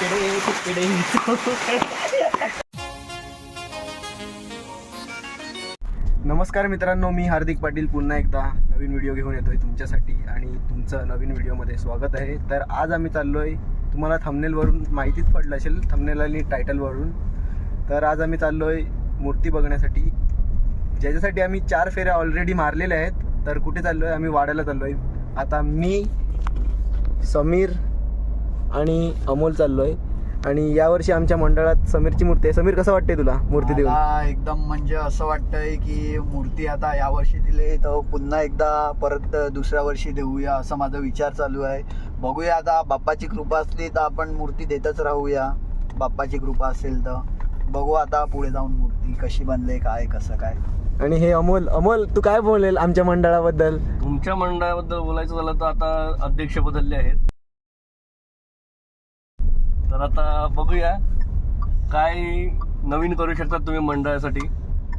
तिकडे तिकडे नमस्कार मित्रांनो मी हार्दिक पाटील पुन्हा एकदा नवीन व्हिडिओ घेऊन येतोय तुमच्यासाठी आणि तुमचं नवीन व्हिडिओमध्ये स्वागत आहे. तर आज आम्ही चाललोय तुम्हाला थंबनेलवरून माहितीच पडलं असेल थंबनेल आणि टायटलवरून तर आज आम्ही चाललोय मूर्ती बघण्यासाठी. ज्याच्यासाठी आम्ही चार फेऱ्या ऑलरेडी मारलेल्या आहेत तर कुठे चाललोय? आम्ही वाड्याला चाललोय. आता मी समीर आणि अमोल चाललोय. आणि यावर्षी आमच्या मंडळात समीरची मूर्ती आहे. समीर कसं वाटते तुला मूर्ती देऊन? मला एकदम म्हणजे असं वाटतंय की मूर्ती आता या वर्षी दिली तर पुन्हा एकदा परत दुसऱ्या वर्षी देऊया असं माझा विचार चालू आहे. बघूया आता बाप्पाची कृपा असली तर आपण मूर्ती देतच राहूया. बाप्पाची कृपा असेल तर. बघू आता पुढे जाऊन मूर्ती कशी बनले काय कसं काय. आणि हे अमोल अमोल तू काय बोलेल आमच्या मंडळाबद्दल? तुमच्या मंडळाबद्दल बोलायचं झालं तर आता अध्यक्ष बदलले आहेत. तर आता बघूया काय नवीन करू शकतात तुम्ही मंडळासाठी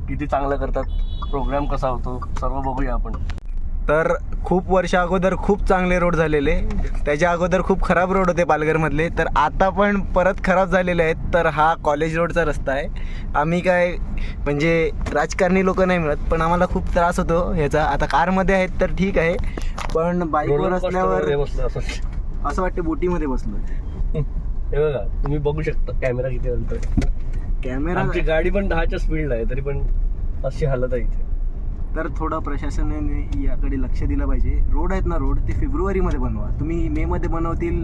किती चांगलं करतात प्रोग्राम कसा होतो सर्व बघूया आपण. तर खूप वर्ष अगोदर खूप चांगले रोड झालेले. त्याच्या अगोदर खूप खराब रोड होते पालघरमधले. तर आता पण परत खराब झालेले आहेत. तर हा कॉलेज रोडचा रस्ता आहे. आम्ही काय म्हणजे राजकारणी लोक नाही मिळत पण आम्हाला खूप त्रास होतो ह्याचा. आता कारमध्ये आहेत तर ठीक आहे पण बाईकवर असल्यावर असं. वाटतं बोटीमध्ये बसलो हे बघा तुम्ही बघू शकता कॅमेरा किती नंतर कॅमेरा आमची गाडी पण दहाच्या स्पीडला आहे तरी पण अशी हालत आहे इथे. तर थोडं प्रशासनाने याकडे लक्ष दिलं पाहिजे. रोड आहेत ना रोड ते फेब्रुवारीमध्ये बनवा. तुम्ही मेमध्ये बनवतील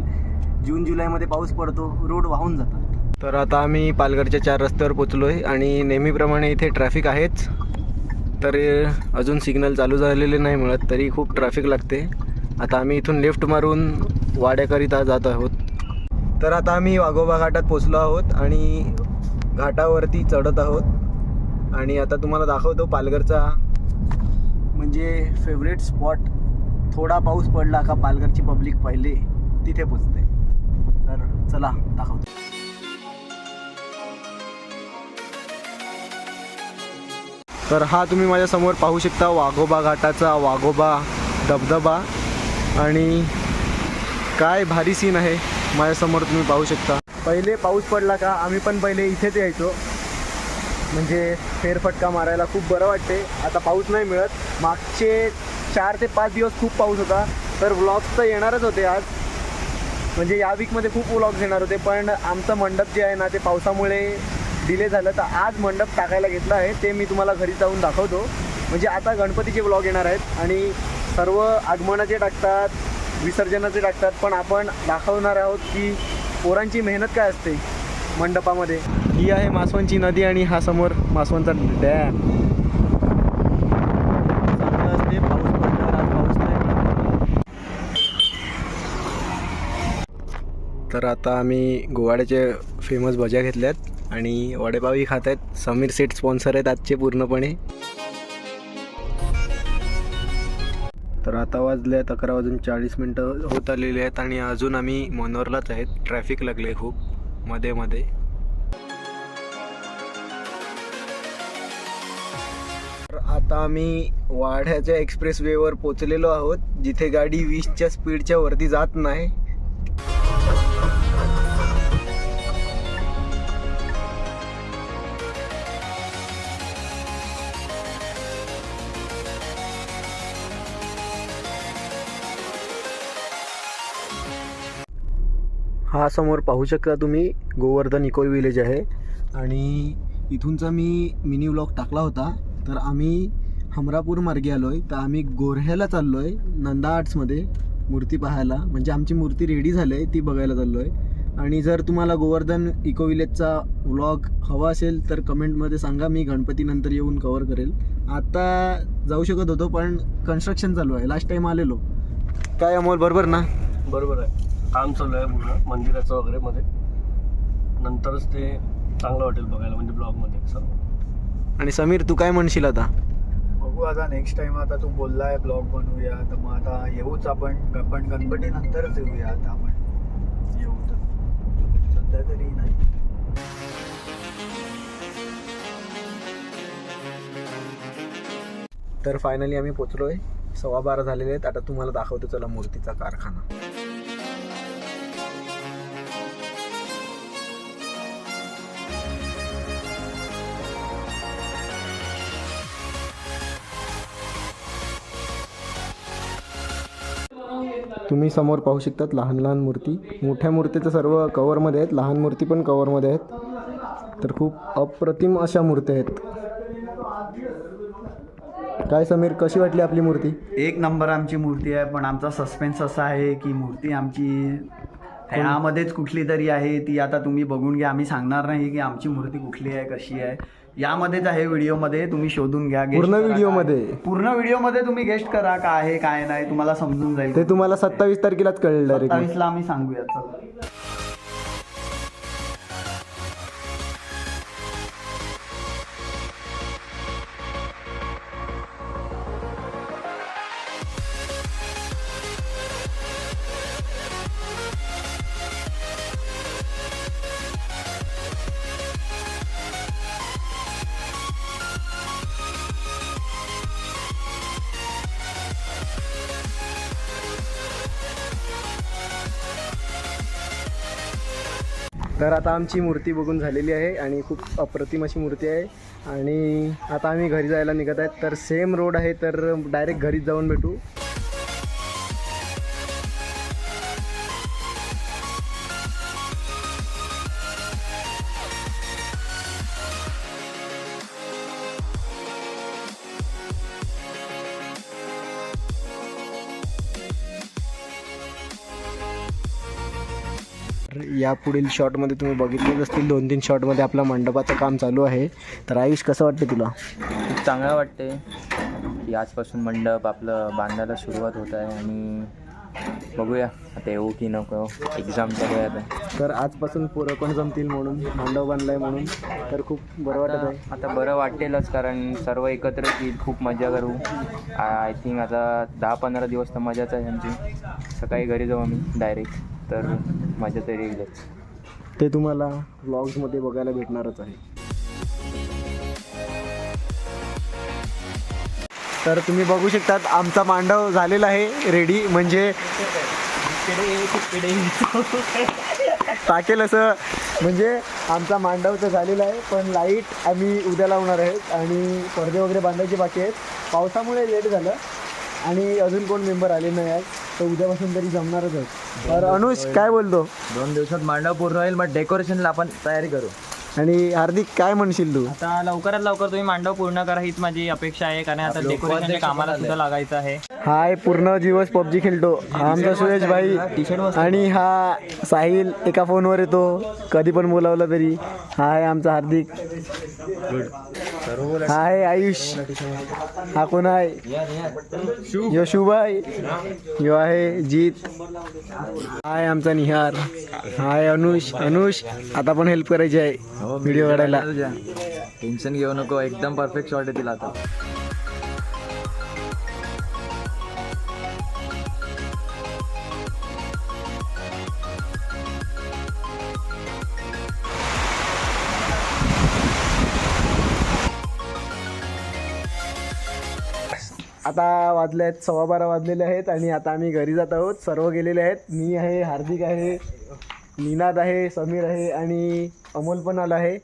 जून जुलैमध्ये पाऊस पडतो रोड वाहून जातात. तर आता आम्ही पालघरच्या चार रस्त्यावर पोचलो आहे आणि नेहमीप्रमाणे इथे ट्रॅफिक आहेच. तर अजून सिग्नल चालू झालेले नाही मिळत तरी खूप ट्रॅफिक लागते. आता आम्ही इथून लेफ्ट मारून वाड्याकरिता जात आहोत. तर आता आम्ही वाघोबा घाटात पोचलो आहोत आणि घाटावरती चढत आहोत. आणि आता तुम्हाला दाखवतो पालघरचा म्हणजे फेवरेट स्पॉट थोडा पाऊस पडला का पालघरची पब्लिक पहिले तिथे पोचते तर चला दाखवतो. तर हा तुम्ही माझ्यासमोर पाहू शकता वाघोबा घाटाचा वाघोबा धबधबा. आणि काय भारी सीन आहे. माझ्यासमोर तुम्ही पाहू शकता. पहिले पाऊस पडला का आम्ही पण पहिले इथेच यायचो. म्हणजे फेरफटका मारायला खूप बरं वाटते. आता पाऊस नाही मिळत. मागचे चार ते पाच दिवस खूप पाऊस होता. तर व्लॉग्स तर येणारच होते आज. म्हणजे या वीकमध्ये खूप व्लॉग्स येणार होते. पण आमचं मंडप जे आहे ना ते पावसामुळे डिले झालं. तर आज मंडप टाकायला घेतलं आहे. ते मी तुम्हाला घरी जाऊन दाखवतो. म्हणजे आता गणपतीचे व्लॉग येणार आहेत. आणि सर्व आगमनाचे टाकतात. विसर्जनाचे टाकतात पण आपण दाखवणार आहोत की पोरांची मेहनत काय असते मंडपामध्ये. ही आहे मासवणची नदी आणि हा समोर मासवणचा डॅम. असते पाऊस पाऊस नाही. तर आता आम्ही गोवाड्याचे फेमस भज्या घेतल्यात आणि वडेपावही खात आहेत समीर सेट स्पॉन्सर आहेत आजचे पूर्णपणे. तर आता वाजले आहेत अकरा वाजून चाळीस मिनटं होत आलेली आहेत आणि अजून आम्ही मनोरलाच आहेत. ट्रॅफिक लागले खूप मध्ये मध्ये. तर आता आम्ही वाड्याच्या एक्सप्रेस वेवर पोचलेलो आहोत जिथे गाडी वीसच्या स्पीडच्या वरती जात नाही. हा समोर पाहू शकता तुम्ही. गोवर्धन इको विलेज आहे. आणि इथूनचा मी मिनी व्लॉग टाकला होता. तर आम्ही हमरापूर मार्गे आलो आहे तर आम्ही गोऱ्ह्याला चाललो आहे नंदा आर्ट्समध्ये मूर्ती पाहायला. म्हणजे आमची मूर्ती रेडी झाली आहे ती बघायला चाललो आहे आणि जर तुम्हाला गोवर्धन इको विलेजचा व्लॉग हवा असेल तर कमेंटमध्ये सांगा. मी गणपतीनंतर येऊन कवर करेल. आता जाऊ शकत होतो पण कन्स्ट्रक्शन चालू आहे. लास्ट टाईम आलेलो. काय अमोल? बरोबर ना? बरोबर आहे. काम चालू आहे पूर्ण मंदिराचं वगैरे मध्ये. नंतरच ते चांगलं वाटेल बघायला म्हणजे ब्लॉगमध्ये सर्व. आणि समीर तू काय म्हणशील आता? बघू आता नेक्स्ट टाइम आता तू बोललाय ब्लॉग बनवूया तर मग आता येऊच आपण. ग- पण गणपती नंतरच येऊया आता आपण. येऊ तर. सध्या तरी नाही. तर फायनली आम्ही पोचलो आहे सव्वा बारा झालेले आहेत. आता तुम्हाला दाखवतो चला मूर्तीचा कारखाना. तुम्ही समोर पाहू शकतात लहान लहान मूर्ती. मोठ्या मूर्ती तर सर्व कवरमध्ये आहेत. लहान मूर्ती पण कवरमध्ये आहेत. तर खूप अप्रतिम अशा मूर्त्या आहेत. काय समीर कशी वाटली आपली मूर्ती? एक नंबर आमची मूर्ती आहे पण आमचा सस्पेन्स असा आहे की मूर्ती आमची ह्यामध्येच कुठली तरी आहे ती आता तुम्ही बघून घ्या. आम्ही सांगणार नाही की आमची मूर्ती कुठली आहे कशी आहे. यामध्येच आहे व्हिडिओमध्ये तुम्ही शोधून घ्या पूर्ण करा व्हिडिओमध्ये? काय- पूर्ण व्हिडिओमध्ये तुम्ही गेस्ट करा काय आहे काय नाही तुम्हाला समजून जाईल. ते तुम्हाला सत्तावीस तारखेलाच कळेल सत्तावीसला आम्ही सांगूया चला. तर आता आमची मूर्ती बघून झालेली आहे आणि खूप अप्रतिम अशी मूर्ती आहे. आणि आता आम्ही घरी जायला निघत आहेत. तर सेम रोड आहे तर डायरेक्ट घरीच जाऊन भेटू. या पुढील शॉटमध्ये तुम्ही बघितलेच असतील. दोन तीन शॉटमध्ये आपलं मंडपाचं काम चालू आहे. तर आयुष कसं वाटते तुला? खूप चांगलं वाटते की आजपासून मंडप आपलं बांधायला सुरुवात होत आहे आणि बघूया आता येऊ की नको. एक्झाम चालू आहे आता. तर आजपासून पोरं पण जमतील म्हणून मंडप बांधलाय म्हणून. तर खूप बरं वाटत आहे. आता बरं वाटेलच कारण सर्व एकत्र येईल खूप मजा करू. आय थिंक आता दहा पंधरा दिवस तर मजाच आहे आमची. सकाळी घरी जाऊ आम्ही डायरेक्ट तर माझ्या तरी येईलच ते तुम्हाला व्लॉग्समध्ये बघायला भेटणारच आहे. तर तुम्ही बघू शकतात आमचा मांडव झालेला आहे रेडी म्हणजे टाकेल असं. म्हणजे आमचा मांडव तर झालेला आहे पण लाइट आम्ही उद्या लावणार आहेत आणि पडदे वगैरे बांधायचे बाकी आहेत. पावसामुळे लेट झालं. आणि अजून कोण मेंबर आले नाही आहेत तर उद्यापासून तरी जमणारच आहेत. तर अनुष काय बोलतो? दोन दिवसात मांडव पूर्ण होईल मग डेकोरेशनला आपण तयारी करू. आणि हार्दिक काय म्हणशील तू? आता लवकरात लवकर तुम्ही मांडव पूर्ण करा हीच माझी अपेक्षा आहे कारण आता डेकोरेशनच्या कामाला सुद्धा लागायचं आहे. हाय पूर्ण दिवस पबजी खेळतो. हा आमचा सुरेश भाई आणि हा साहिल एका फोनवर येतो. कधी पण बोलावलं तरी. हाय आमचा हार्दिक. हाय आयुष. हा कोण आहे? यो शुभाई यो आहे जीत. हाय आमचा निहार. हाय अनुष. अनुष आता पण हेल्प करायची आहे. व्हिडिओ काढायला. टेन्शन घेऊ नको एकदम परफेक्ट शॉट येतील आता. आता वाजले आहेत सव्वा बारा वाजलेले आहेत आणि आता आम्ही घरी जात आहोत. सर्व गेलेले आहेत. मी आहे हार्दिक आहे. निनाद आहे समीर आहे आणि अमोल पण आला आहे.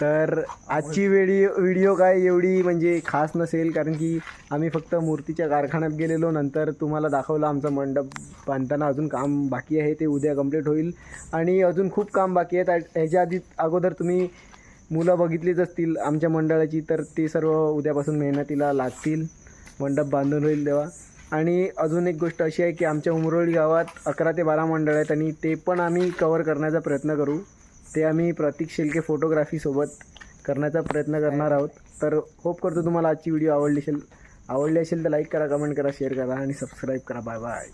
तर आजची वेळी व्हिडिओ काय एवढी म्हणजे खास नसेल कारण की आम्ही फक्त मूर्तीच्या कारखान्यात गेलेलो नंतर तुम्हाला दाखवलं आमचं मंडप बांधताना अजून काम बाकी आहे ते उद्या कंप्लीट होईल. आणि अजून खूप काम बाकी आहेत ह्याच्या आधी अगोदर तुम्ही मुलं बघितलीच असतील आमच्या मंडळाची तर ते सर्व उद्यापासून मेहनतीला लागतील. मंडप बांधून होईल तेव्हा. आणि अजून एक गोष्ट अशी आहे की आमच्या उमरोळी गावात अकरा ते बारा मंडळ आहेत आणि ते पण आम्ही कवर करण्याचा प्रयत्न करू. ते आम्ही प्रतीक शेलके फोटोग्राफीसोबत करण्याचा प्रयत्न करणार आहोत. तर होप करतो तुम्हाला आजची व्हिडिओ आवडली असेल. आवडली असेल तर लाईक करा कमेंट करा शेअर करा आणि सबस्क्राईब करा. Bye bye